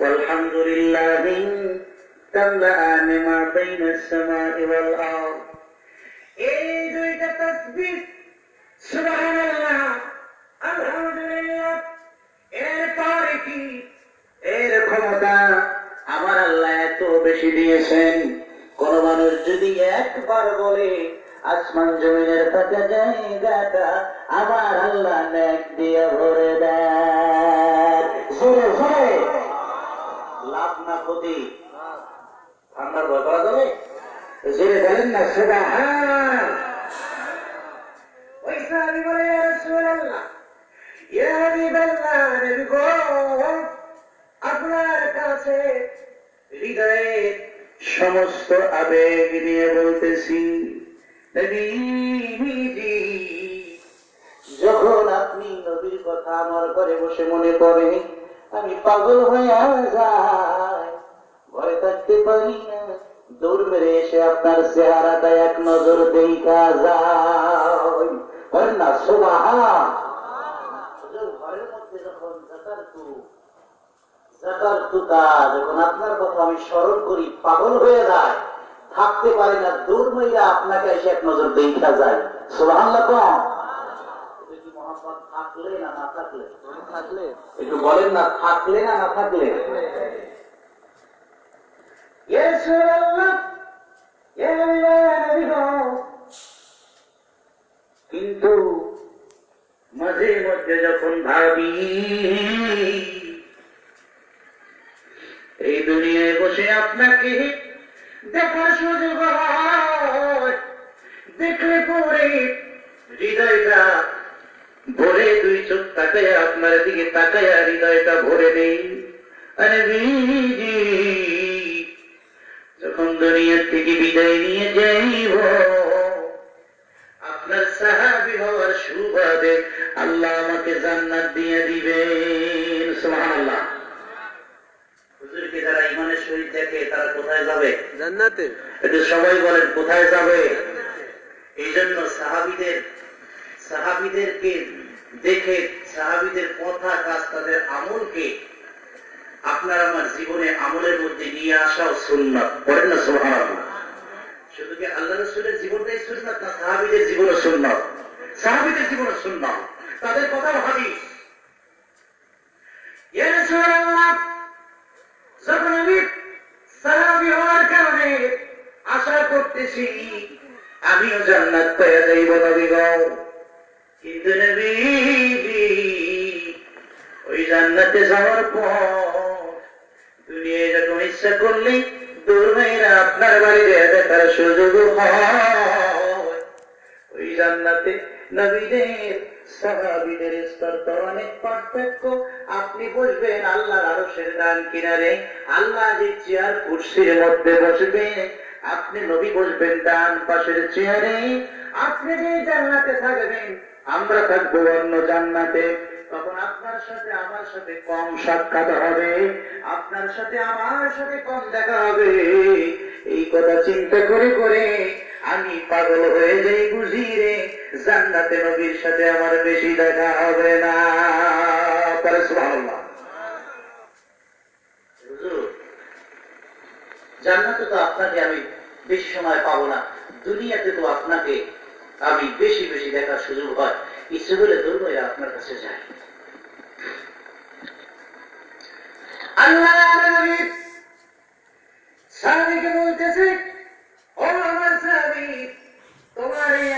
والحمد لله تملأان ما بين السماء والأرض এই দুইটা তসবিহ সুবহানাল্লাহ আলহামদুলিল্লাহ এর পরে কি এর ক্ষমতা আমার আল্লাহ এত বেশি দিয়েছেন কোন মানুষ যদি একবার বলে আসমান জমিনের ফাঁকা জায়গাটা আমার আল্লাহ নেক দিয়ে ভরে দেয় জোরে জোরে লাভ না ক্ষতি? ঠান্ডার ভয় করা যাবে? জোরে বলেন না নবী গো আপনার কাছে হৃদয়ে সমস্ত আবেগ নিয়ে বলতেছি যখন আপনি নবীর কথা আমার ঘরে বসে মনে পড়ে আমি পাগল হয়ে যাই। থাকতে পারি না। দূর মেরে এসে আপনার চেহারাটা এক নজর দেখা যায়। না মধ্যে যখন আপনার কথা আমি স্মরণ করি, পাগল হয়ে যায়। থাকতে পারি না দূর মহিলা আপনাকে এসে এক নজর দেখা যায়। সোবাহান্লা কম থাকলে না না থাকলে? থাকলে। একটু বলেন না থাকলে না না থাকলে। কিন্তু মাঝে মধ্যে যখন ভাবি এই দুনিয়ায় বসে আপনাকে দেখার সুযোগ দেখলে পরে হৃদয়টা তাকায় আপনার দিকে তাকায় হৃদয়টা ভরে নেই। আরে যখন দুনিয়ার থেকে বিদায় নিয়ে যাইব আপনার সাহাবি হওয়ার সুবাদে আল্লাহ আমাকে জান্নাত দিয়ে দিবেন। সুবহানাল্লাহ। হুজুরকে যারা ইমানের শহীদ দেখে তারা কোথায় যাবে? জান্নাতে। একটু সবাই বলেন কোথায় যাবে? এই জন্য সাহাবিদের সাহাবিদেরকে দেখে সাহাবিদের কথা কাজ তাদের আমলকে আপনার আমার জীবনে আমলের মধ্যে নিয়ে আসাও সুন্নত। পড়েন না সোহান শুধু কি আল্লাহ রসুলের জীবনটাই সুন্নত না সাহাবিদের জীবনও সুন্নত? সাহাবিদের জীবনও সুন্নত। তাদের কথাও হাদিস। আমি আমিও জান্নাত পেয়ে যাইব নবী গো। কিন্তু ওই জান্নাতে যাওয়ার পর দুনিয়ায় যখন ইচ্ছা করলে দূর আপনার বাড়িতে দেখার সুযোগ ওই জান্নাতে নবীদের, সাহাবিদের স্তর তো অনেক পার্থক্য। আপনি বসবেন আল্লাহর আরশের ডান কিনারে, আল্লাহ যে চেয়ার কুর্সির মধ্যে বসবে, আপনি নবী বসবেন ডান পাশের চেয়ারে, আপনি যে জান্নাতে থাকবেন, আমরা থাকব অন্য জান্নাতে। তখন আপনার সাথে আমার সাথে কম সাক্ষাৎ হবে, আপনার সাথে আমার সাথে কম দেখা হবে। এই কথা চিন্তা করে করে আমি পাগল হয়ে যাই বুঝি রে জান্নাতে নবীর সাথে আমার বেশি দেখা হবে না। জান্নাতে তো আপনাকে আমি বেশি সময় পাবো না। দুনিয়াতে তো আপনাকে আমি বেশি বেশি দেখার সুযোগ হয়। ইচ্ছে হলে দুর্বল আপনার কাছে যায় আল্লাহ নবী। বলতেছে, ও আমার সাহাবী তোমার এই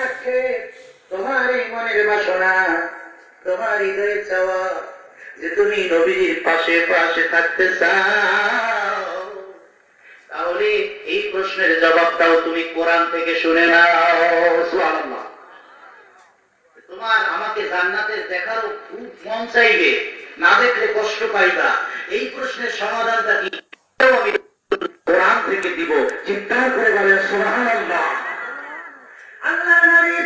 তোমার এই মনের বাসনা, তোমার হৃদয়ে চাওয়া যে তুমি নবীর পাশে পাশে থাকতে চাও, তাহলে এই প্রশ্নের জবাবটাও তুমি কোরআন থেকে শুনে নাও। তোমার আমাকে জান্নাতের দেখারও খুব মন চাইবে, না দেখলে কষ্ট পাইবা। এই প্রশ্নের সমাধানটা কি আমি কোরআন থেকে দিব চিন্তা করে বলেন সুবহানাল্লাহ আল্লাহ নবী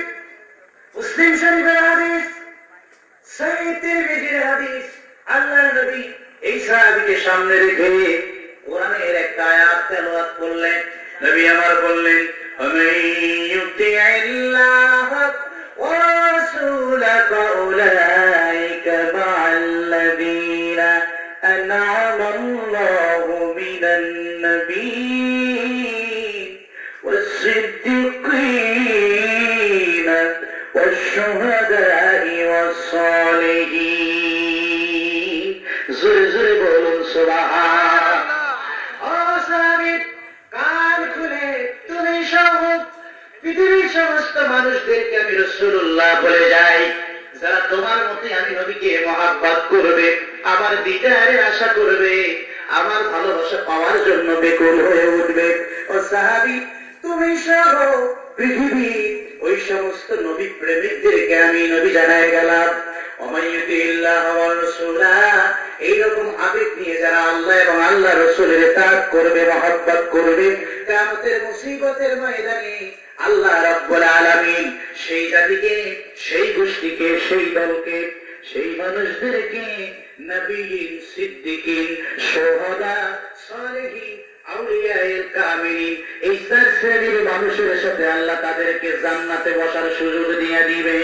মুসলিম শরীফের হাদিস সহিহ তিরমিজির হাদিস আল্লাহ নবী এই সাহাবীকে সামনে রেখে কোরআনের একটা আয়াত তেলাওয়াত করলেন নবী আমার বললেন ومن يطع الله ورسوله فأولئك مع الذين أنعم الله من النبيين والصديقين والشهداء والصالحين زر زر بولن سبحان অসামিত কান খুলে তুমি সহ পৃথিবীর সমস্ত মানুষদেরকে আমি রসুল্লাহ বলে যাই যারা তোমার মতে আমি নবীকে মহাব্বাত করবে আমার বিচারে আশা করবে, আমার ভালোবাসা পাওয়ার জন্য বেকুল হয়ে উঠবে। ও সাহাবি, তুমি সহ পৃথিবী, ওই সমস্ত নবী প্রেমিকদেরকে আমি নবী জানায় গেলাম। অমাইয়ুতিল্লাহ ওয়া রাসূলা এইরকম আবেগ নিয়ে যারা আল্লাহ এবং আল্লাহ রসুলের তাক করবে, মহব্বত করবে কামতের মুসিবতের ময়দানে আল্লাহ রাব্বুল আলামিন সেই জাতিকে, সেই গোষ্ঠীকে, সেই দলকে, সেই মানুষদেরকে, নবীন সিদ্দিকিন, সোহদা, সালেহিন মানুষের সাথে আল্লাহ তাদেরকে জান্নাতে বসার সুযোগ দিয়ে দিবে।